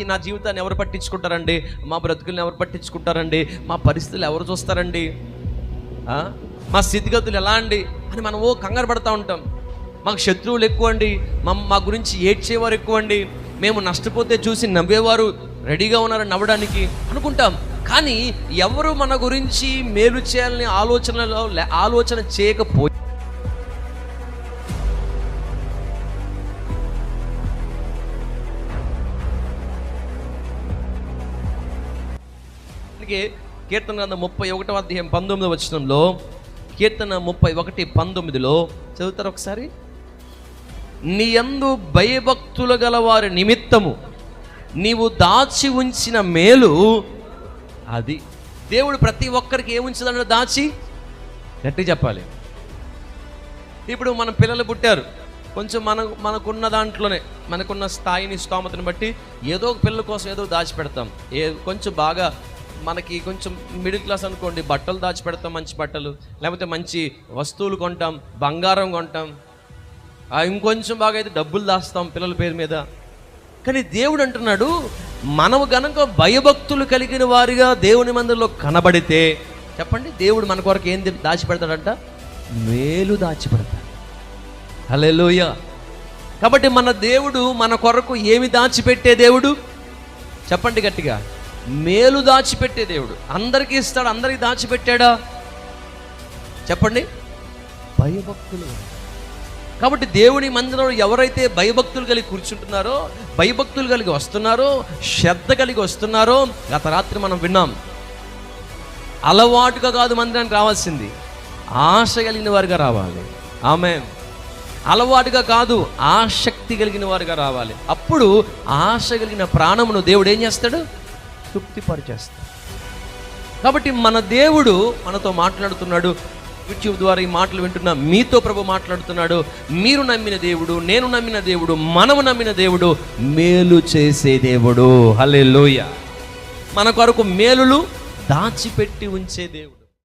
నా జీవితాన్ని ఎవరు పట్టించుకుంటారండి? మా బ్రతుకులను ఎవరు పట్టించుకుంటారండి? మా పరిస్థితులు ఎవరు చూస్తారండి? మా స్థితిగతులు ఎలా అండి? అని మనం ఓ కంగారు పడతా ఉంటాం. మాకు శత్రువులు ఎక్కువ అండి మా మా గురించి ఏడ్చేవారు ఎక్కువ అండి మేము నష్టపోతే చూసి నవ్వేవారు రెడీగా ఉన్నారు నవ్వడానికి అనుకుంటాం. కానీ ఎవరు మన గురించి మేలు చేయాలని ఆలోచనలో ఆలోచన చేయకపోయి అందుకే కీర్తన గ్రంథం ముప్పై ఒకటో అధ్యాయం పంతొమ్మిది వచనంలో కీర్తన ముప్పై ఒకటి పంతొమ్మిదిలో చదువుతారు ఒకసారి? నీ యందు భయభక్తులు గల వారి నిమిత్తము నీవు దాచి ఉంచిన మేలు అది. దేవుడు ప్రతి ఒక్కరికి ఏముంచదన్న దాచి? గట్టి చెప్పాలి. ఇప్పుడు మన పిల్లలు పుట్టారు. కొంచెం మన మనకున్న దాంట్లోనే మనకున్న స్థాయిని స్తోమతను బట్టి ఏదో ఒక పిల్లల కోసం ఏదో దాచిపెడతాం. ఏ కొంచెం బాగా మనకి కొంచెం మిడిల్ క్లాస్ అనుకోండి బట్టలు దాచిపెడతాం మంచి బట్టలు లేకపోతే మంచి వస్తువులు కొంటాం బంగారం కొంటాం. ఇంకొంచెం బాగా అయితే డబ్బులు దాస్తాం పిల్లల పేరు మీద. కానీ దేవుడు అంటున్నాడు మనము గనక భయభక్తులు కలిగిన వారిగా దేవుని మందిరంలో కనబడితే చెప్పండి దేవుడు మన కొరకు ఏం దాచిపెడతాడంట? మేలు దాచిపెడతాడు. హలోయ కాబట్టి మన దేవుడు మన కొరకు ఏమి దాచిపెట్టే దేవుడు? చెప్పండి గట్టిగా. మేలు దాచిపెట్టే దేవుడు. అందరికీ ఇస్తాడు? అందరికీ దాచిపెట్టాడా? చెప్పండి. భయభక్తులు. కాబట్టి దేవుని మందిరంలో ఎవరైతే భయభక్తులు కలిగి కూర్చుంటున్నారో భయభక్తులు కలిగి వస్తున్నారో శ్రద్ధ కలిగి వస్తున్నారో గత రాత్రి మనం విన్నాం. అలవాటుగా కాదు మందిరానికి రావాల్సింది. ఆశ కలిగిన వారిగా రావాలి. ఆమె అలవాటుగా కాదు ఆసక్తి కలిగిన వారిగా రావాలి. అప్పుడు ఆశ కలిగిన ప్రాణమును దేవుడు ఏం చేస్తాడు? తృప్తిపరిచేస్తాడు కాబట్టి మన దేవుడు మనతో మాట్లాడుతున్నాడు. యూట్యూబ్ ద్వారా ఈ మాటలు వింటున్న మీతో ప్రభు మాట్లాడుతున్నాడు. మీరు నమ్మిన దేవుడు నేను నమ్మిన దేవుడు మనము నమ్మిన దేవుడు మేలు చేసే దేవుడు. హలే లోయ మన కొరకు మేలులు దాచిపెట్టి ఉంచే దేవుడు.